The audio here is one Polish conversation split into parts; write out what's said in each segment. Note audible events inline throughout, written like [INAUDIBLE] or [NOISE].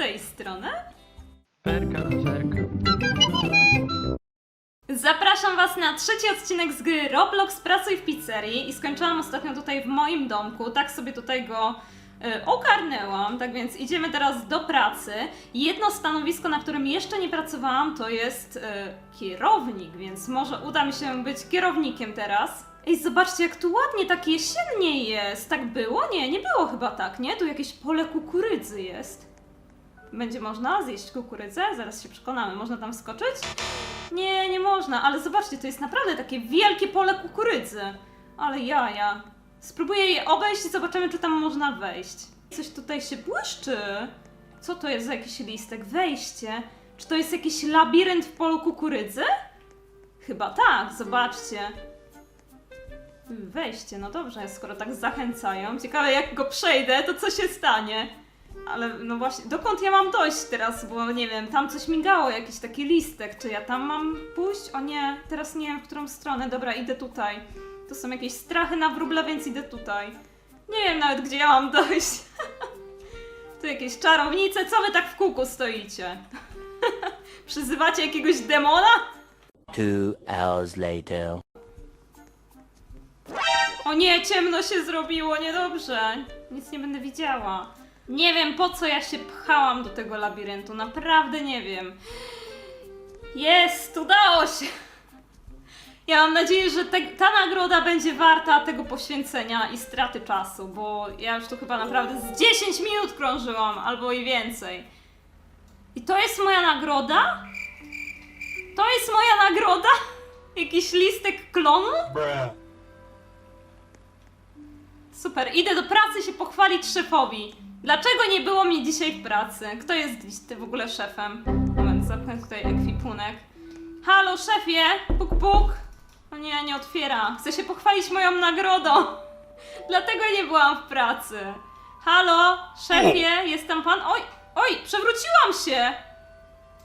tej strony. Ferka, ferka. Zapraszam Was na trzeci odcinek z gry Roblox Pracuj w pizzerii i skończyłam ostatnio tutaj w moim domku, tak sobie tutaj go y, ogarnęłam, tak więc idziemy teraz do pracy. Jedno stanowisko, na którym jeszcze nie pracowałam, to jest y, kierownik, więc może uda mi się być kierownikiem teraz. Ej, zobaczcie, jak tu ładnie, tak jesiennie jest. Tak było? Nie, nie było chyba tak, nie? Tu jakieś pole kukurydzy jest. Będzie można zjeść kukurydzę? Zaraz się przekonamy. Można tam wskoczyć? Nie, nie można, ale zobaczcie, to jest naprawdę takie wielkie pole kukurydzy. Ale jaja. Spróbuję je obejść i zobaczymy, czy tam można wejść. Coś tutaj się błyszczy. Co to jest za jakiś listek? Wejście. Czy to jest jakiś labirynt w polu kukurydzy? Chyba tak, zobaczcie. Wejście, no dobrze, skoro tak zachęcają. Ciekawe, jak go przejdę, to co się stanie? Ale no właśnie, dokąd ja mam dojść teraz, bo nie wiem, tam coś migało, jakiś taki listek, czy ja tam mam pójść? O nie, teraz nie wiem, w którą stronę, dobra, idę tutaj. To są jakieś strachy na wróble, więc idę tutaj. Nie wiem nawet, gdzie ja mam [LAUGHS] dojść. tu jakieś czarownice, co wy tak w kółku stoicie? [LAUGHS] Przyzywacie jakiegoś demona? Two hours later. O nie, ciemno się zrobiło, niedobrze. Nic nie będę widziała. Nie wiem po co ja się pchałam do tego labiryntu, naprawdę nie wiem. Jest, udało się. Ja mam nadzieję, że te, ta nagroda będzie warta tego poświęcenia i straty czasu, bo ja już tu chyba naprawdę z 10 minut krążyłam, albo i więcej. I to jest moja nagroda? To jest moja nagroda? Jakiś listek klonu? Super, idę do pracy się pochwalić szefowi. Dlaczego nie było mnie dzisiaj w pracy? Kto jest dziś ty w ogóle szefem? Moment, zapnę tutaj ekwipunek. Halo, szefie! Puk, puk! O nie, nie otwiera. Chcę się pochwalić moją nagrodą. [LAUGHS] Dlatego nie byłam w pracy. Halo, szefie, jest tam pan? Oj, oj, przewróciłam się!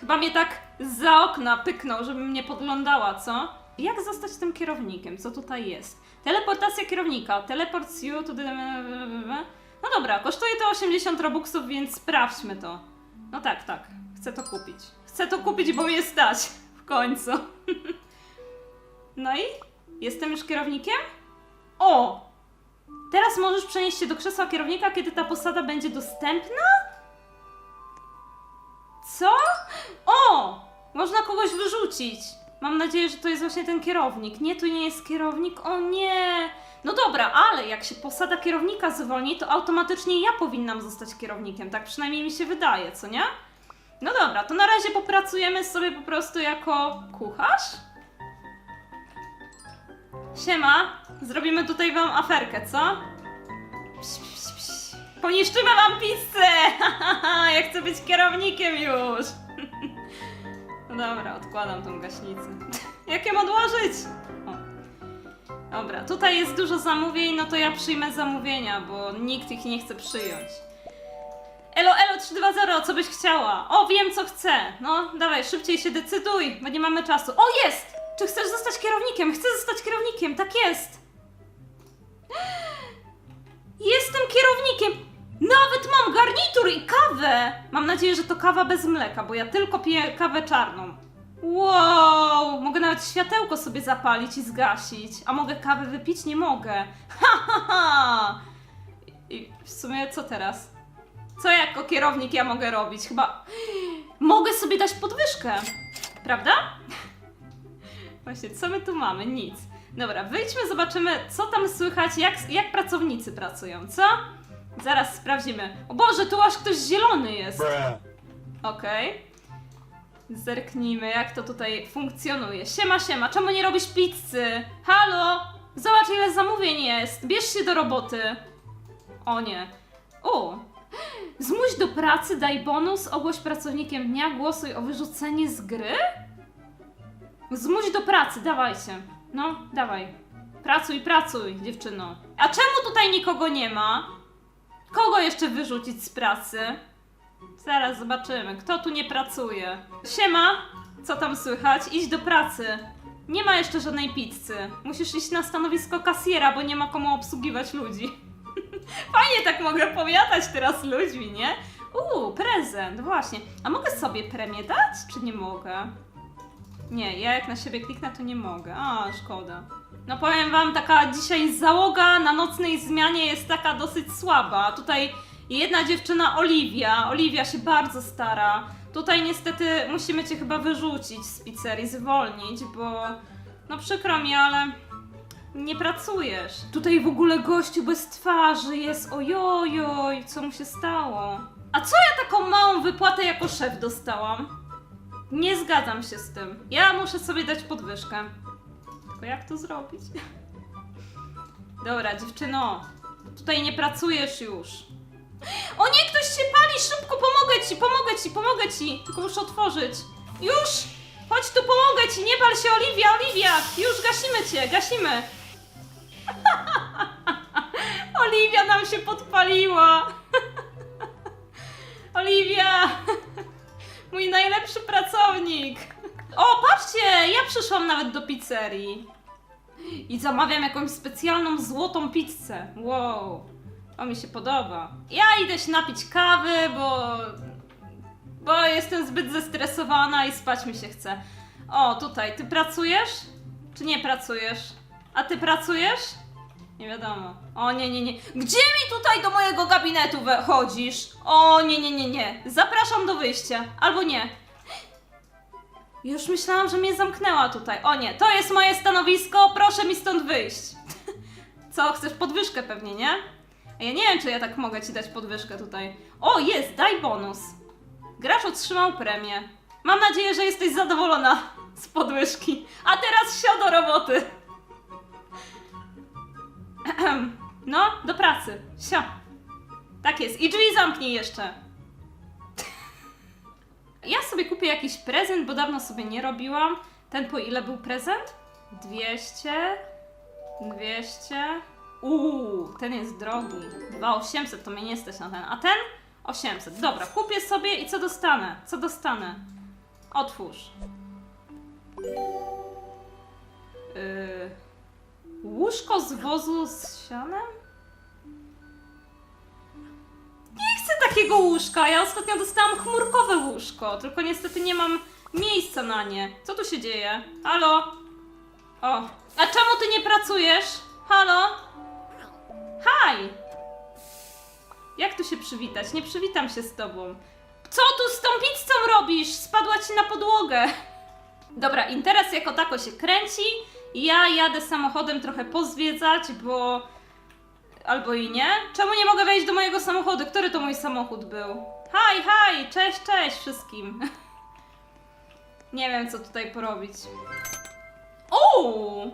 Chyba mnie tak za okna pyknął, żebym nie podglądała, co? Jak zostać tym kierownikiem? Co tutaj jest? Teleportacja kierownika. Teleport you to the... Dobra, kosztuje to 80 robuxów, więc sprawdźmy to. No tak, tak. Chcę to kupić. Chcę to kupić, bo mnie stać. [LAUGHS] W końcu. [LAUGHS] No i? Jestem już kierownikiem? O! Teraz możesz przenieść się do krzesła kierownika, kiedy ta posada będzie dostępna? Co? O! Można kogoś wyrzucić. Mam nadzieję, że to jest właśnie ten kierownik. Nie, tu nie jest kierownik. O nie! No dobra, ale jak się posada kierownika zwolni, to automatycznie ja powinnam zostać kierownikiem. Tak przynajmniej mi się wydaje, co nie? No dobra, to na razie popracujemy sobie po prostu jako kucharz. Siema, zrobimy tutaj wam aferkę, co? Psz, psz, psz. Poniszczymy wam pizzę! [LAUGHS] ja chcę być kierownikiem już! Dobra, odkładam tą gaśnicę. [LAUGHS] Jak ją odłożyć? O. Dobra, tutaj jest dużo zamówień, no to ja przyjmę zamówienia, bo nikt ich nie chce przyjąć. Elo, elo 320, co byś chciała? O, wiem co chcę. No, dawaj, szybciej się decyduj, bo nie mamy czasu. O, jest! Czy chcesz zostać kierownikiem? Chcę zostać kierownikiem, tak jest! [GASPS] Jestem kierownikiem! Nawet mam garnitur i kawę! Mam nadzieję, że to kawa bez mleka, bo ja tylko piję kawę czarną. Wow! Mogę nawet światełko sobie zapalić i zgasić. A mogę kawę wypić? Nie mogę. Ha, ha, ha! I w sumie co teraz? Co jako kierownik ja mogę robić? Chyba mogę sobie dać podwyżkę. Prawda? Właśnie, co my tu mamy? Nic. Dobra, wyjdźmy, zobaczymy, co tam słychać, jak, jak pracownicy pracują, co? Zaraz sprawdzimy. O Boże, tu aż ktoś zielony jest. Okej. Zerknijmy, jak to tutaj funkcjonuje. Siema, siema, czemu nie robisz pizzy? Halo! Zobacz, ile zamówień jest. Bierz się do roboty. O nie. O! Zmuś do pracy, daj bonus, ogłoś pracownikiem dnia, głosuj o wyrzucenie z gry? Zmuś do pracy, dawajcie. No, dawaj. Pracuj, pracuj, dziewczyno. A czemu tutaj nikogo nie ma? Kogo jeszcze wyrzucić z pracy? Zaraz zobaczymy, kto tu nie pracuje. Siema, co tam słychać? Idź do pracy. Nie ma jeszcze żadnej pizzy. Musisz iść na stanowisko kasjera, bo nie ma komu obsługiwać ludzi. [LAUGHS] Fajnie tak mogę powiadać teraz ludźmi, nie? Uuu, prezent, właśnie. A mogę sobie premię dać, czy nie mogę? Nie, ja jak na siebie kliknę, to nie mogę. A, szkoda. No powiem wam, taka dzisiaj załoga na nocnej zmianie jest taka dosyć słaba. Tutaj jedna dziewczyna, Oliwia. Oliwia się bardzo stara. Tutaj niestety musimy cię chyba wyrzucić z pizzerii, zwolnić, bo no przykro mi, ale nie pracujesz. Tutaj w ogóle gościu bez twarzy jest, ojojoj, co mu się stało? A co ja taką małą wypłatę jako szef dostałam? Nie zgadzam się z tym. Ja muszę sobie dać podwyżkę. Tylko jak to zrobić? [LAUGHS] Dobra, dziewczyno, tutaj nie pracujesz już. O nie, ktoś się pali, szybko, pomogę ci, pomogę ci, pomogę ci. Tylko muszę otworzyć. Już! Chodź tu, pomogę ci, nie pal się, Oliwia, Oliwia! Już gasimy cię, gasimy. [LAUGHS] Oliwia nam się podpaliła. [LAUGHS] Oliwia! Mój najlepszy pracownik! O, patrzcie! Ja przyszłam nawet do pizzerii. I zamawiam jakąś specjalną złotą pizzę. Wow. To mi się podoba. Ja idę się napić kawy, bo. Bo jestem zbyt zestresowana i spać mi się chce. O, tutaj, ty pracujesz? Czy nie pracujesz? A ty pracujesz? Nie wiadomo. O nie, nie, nie. Gdzie mi tutaj do mojego gabinetu chodzisz? O nie, nie, nie, nie. Zapraszam do wyjścia. Albo nie. Już myślałam, że mnie zamknęła tutaj. O nie, to jest moje stanowisko, proszę mi stąd wyjść. [LAUGHS] Co, chcesz podwyżkę pewnie, nie? A ja nie wiem, czy ja tak mogę ci dać podwyżkę tutaj. O, jest, daj bonus. Gracz otrzymał premię. Mam nadzieję, że jesteś zadowolona z podwyżki. A teraz sio do roboty. No, do pracy. Sio. Tak jest. I drzwi zamknij jeszcze. Ja sobie kupię jakiś prezent, bo dawno sobie nie robiłam. Ten po ile był prezent? 200. 200. Uuu, ten jest drogi. 2800 to mnie nie stać na ten. A ten? 800. Dobra, kupię sobie i co dostanę? Co dostanę? Otwórz. Yy, łóżko z wozu z sianem? Nie chcę takiego łóżka. Ja ostatnio dostałam chmurkowe łóżko, tylko niestety nie mam miejsca na nie. Co tu się dzieje? Halo? O. A czemu ty nie pracujesz? Halo? Haj! Jak tu się przywitać? Nie przywitam się z tobą. Co tu z tą pizzą robisz? Spadła ci na podłogę. [LAUGHS] Dobra, interes jako tako się kręci. Ja jadę samochodem trochę pozwiedzać, bo... Albo i nie. Czemu nie mogę wejść do mojego samochodu? Który to mój samochód był? Haj, haj! Cześć, cześć wszystkim. [LAUGHS] Nie wiem, co tutaj porobić. O!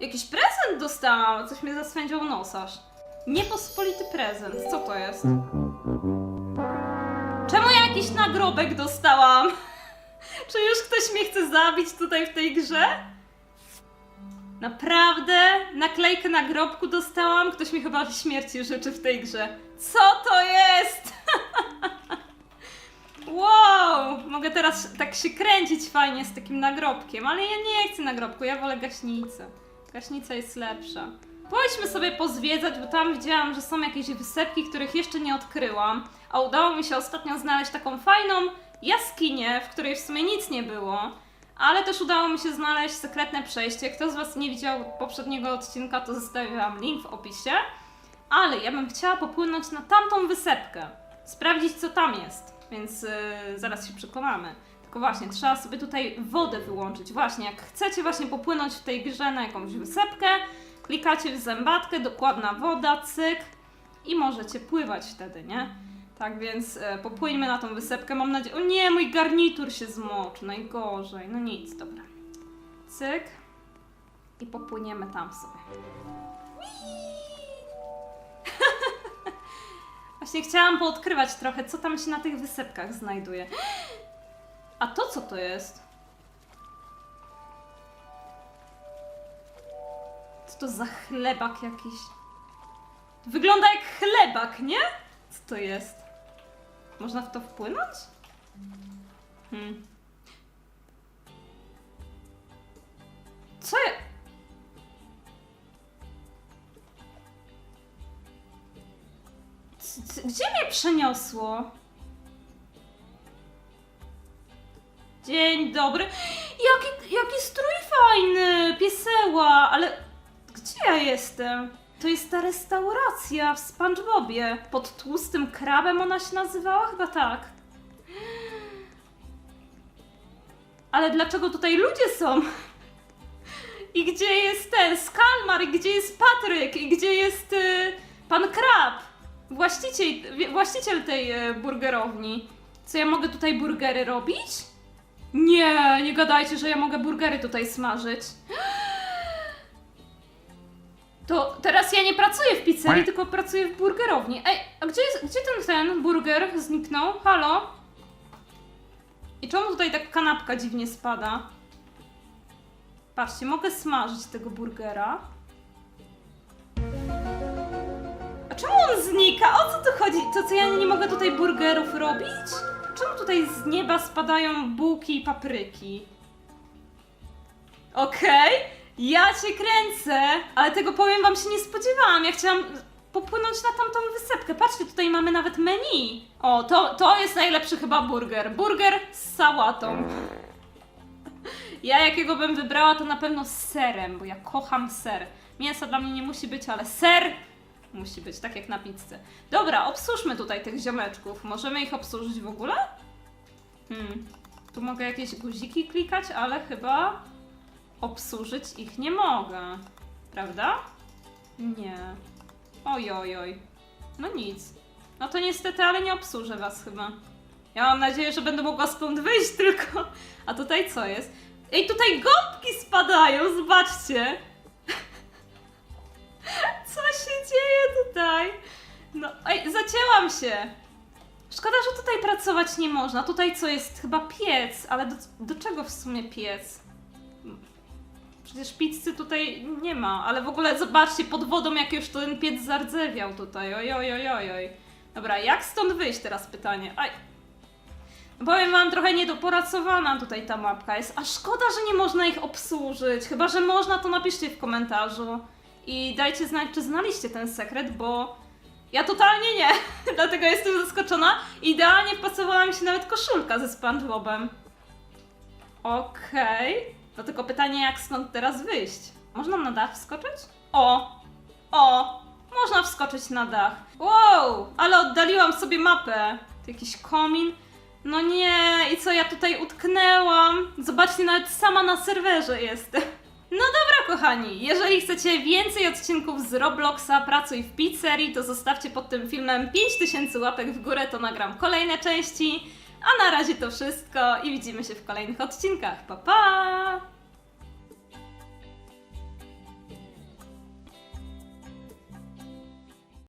Jakiś prezent dostałam! Coś mnie zaswędział nosarz. Niepospolity prezent. Co to jest? Czemu ja jakiś nagrobek dostałam? [LAUGHS] Czy już ktoś mnie chce zabić tutaj w tej grze? Naprawdę? Naklejkę na grobku dostałam? Ktoś mi chyba śmierci życzy w tej grze. Co to jest? [LAUGHS] wow! Mogę teraz tak się kręcić fajnie z takim nagrobkiem, ale ja nie chcę nagrobku, ja wolę gaśnicę. Gaśnica jest lepsza. Pójdźmy sobie pozwiedzać, bo tam widziałam, że są jakieś wysepki, których jeszcze nie odkryłam. A udało mi się ostatnio znaleźć taką fajną jaskinię, w której w sumie nic nie było. Ale też udało mi się znaleźć sekretne przejście. Kto z Was nie widział poprzedniego odcinka, to zostawiłam link w opisie. Ale ja bym chciała popłynąć na tamtą wysepkę. Sprawdzić, co tam jest. Więc yy, zaraz się przekonamy. Tylko właśnie, trzeba sobie tutaj wodę wyłączyć. Właśnie, jak chcecie właśnie popłynąć w tej grze na jakąś wysepkę, klikacie w zębatkę, dokładna woda, cyk i możecie pływać wtedy, nie? Tak więc e, popłyńmy na tą wysepkę, mam nadzieję... O nie, mój garnitur się zmoczy, najgorzej. No nic, dobra. Cyk. I popłyniemy tam sobie. [LAUGHS] Właśnie chciałam poodkrywać trochę, co tam się na tych wysepkach znajduje. A to co to jest? Co to za chlebak jakiś? Wygląda jak chlebak, nie? Co to jest? Można w to wpłynąć? Hmm. Co gdzie mnie przeniosło? Dzień dobry. Jaki, jaki strój fajny, pieseła, ale gdzie ja jestem? To jest ta restauracja w SpongeBobie. Pod tłustym krabem ona się nazywała? Chyba tak. Ale dlaczego tutaj ludzie są? I gdzie jest ten Skalmar? I gdzie jest Patryk? I gdzie jest y, pan Krab? Właściciel, właściciel tej y, burgerowni. Co ja mogę tutaj burgery robić? Nie, nie gadajcie, że ja mogę burgery tutaj smażyć. To teraz ja nie pracuję w pizzerii, tylko pracuję w burgerowni. Ej, a gdzie, jest, gdzie ten ten burger zniknął? Halo? I czemu tutaj tak kanapka dziwnie spada? Patrzcie, mogę smażyć tego burgera. A czemu on znika? O co tu chodzi? To co ja nie mogę tutaj burgerów robić? Czemu tutaj z nieba spadają bułki i papryki? Okej, ja cię kręcę, ale tego powiem wam się nie spodziewałam. Ja chciałam popłynąć na tamtą wysepkę. Patrzcie, tutaj mamy nawet menu. O, to, to jest najlepszy chyba burger. Burger z sałatą. Ja jakiego bym wybrała, to na pewno z serem, bo ja kocham ser. Mięsa dla mnie nie musi być, ale ser musi być, tak jak na pizzy. Dobra, obsłużmy tutaj tych ziomeczków. Możemy ich obsłużyć w ogóle? Hmm. Tu mogę jakieś guziki klikać, ale chyba obsłużyć ich nie mogę. Prawda? Nie. Oj, oj, oj. No nic. No to niestety, ale nie obsłużę was chyba. Ja mam nadzieję, że będę mogła stąd wyjść [LAUGHS] tylko. A tutaj co jest? Ej, tutaj gąbki spadają, zobaczcie. [LAUGHS] Co się dzieje tutaj? No, ej, zacięłam się. Szkoda, że tutaj pracować nie można. Tutaj co jest? Chyba piec, ale do, do czego w sumie piec? Przecież pizzy tutaj nie ma, ale w ogóle zobaczcie, pod wodą jak już ten piec zardzewiał tutaj. Oj, oj, oj, oj, oj. Dobra, jak stąd wyjść teraz pytanie? Aj. Powiem wam, trochę niedopracowana tutaj ta mapka jest, a szkoda, że nie można ich obsłużyć. Chyba, że można, to napiszcie w komentarzu. I dajcie znać, czy znaliście ten sekret, bo ja totalnie nie. [LAUGHS] Dlatego jestem zaskoczona. Idealnie wpasowała mi się nawet koszulka ze SpongeBobem. Okej. No tylko pytanie, jak stąd teraz wyjść? Można na dach wskoczyć? O! O! Można wskoczyć na dach. Wow! Ale oddaliłam sobie mapę. To jakiś komin. No nie, i co ja tutaj utknęłam? Zobaczcie, nawet sama na serwerze jestem. [LAUGHS] No dobra, kochani, jeżeli chcecie więcej odcinków z Robloxa, pracuj w pizzerii, to zostawcie pod tym filmem 5000 łapek w górę, to nagram kolejne części. A na razie to wszystko i widzimy się w kolejnych odcinkach. Pa pa!